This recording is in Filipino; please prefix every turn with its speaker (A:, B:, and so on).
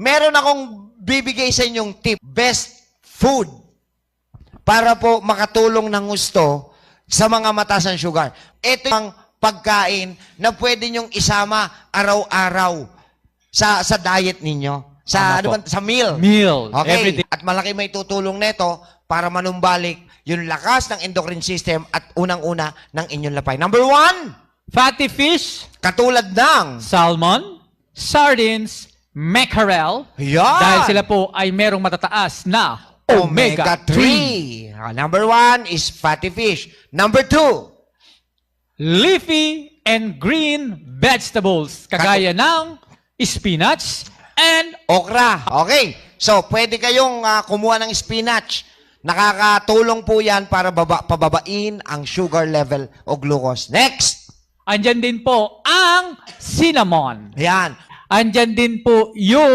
A: meron akong bibigay sa inyong tip. Best food para po makatulong ng gusto sa mga mataas ang sugar. Ito ang pagkain na pwede nyong isama araw-araw sa sa diet ninyo. Sa ano ba, sa meal.
B: Meal.
A: Okay.
B: Everything.
A: At malaki may tutulong nito para manumbalik yung lakas ng endocrine system at unang-una ng inyong lapay. Number one,
B: Fatty fish,
A: katulad ng
B: salmon, sardines, mackerel.
A: Yan.
B: Dahil sila po ay merong matataas na omega-3.
A: Ah, Number one is fatty fish. Number two,
B: Leafy and green vegetables. Kagaya ng spinach and
A: okra. Okay. So, pwede kayong ah, kumuha ng spinach. Nakakatulong po yan para baba, pababain ang sugar level o glucose. Next.
B: andyan din po ang cinnamon.
A: Yan.
B: Andyan din po yung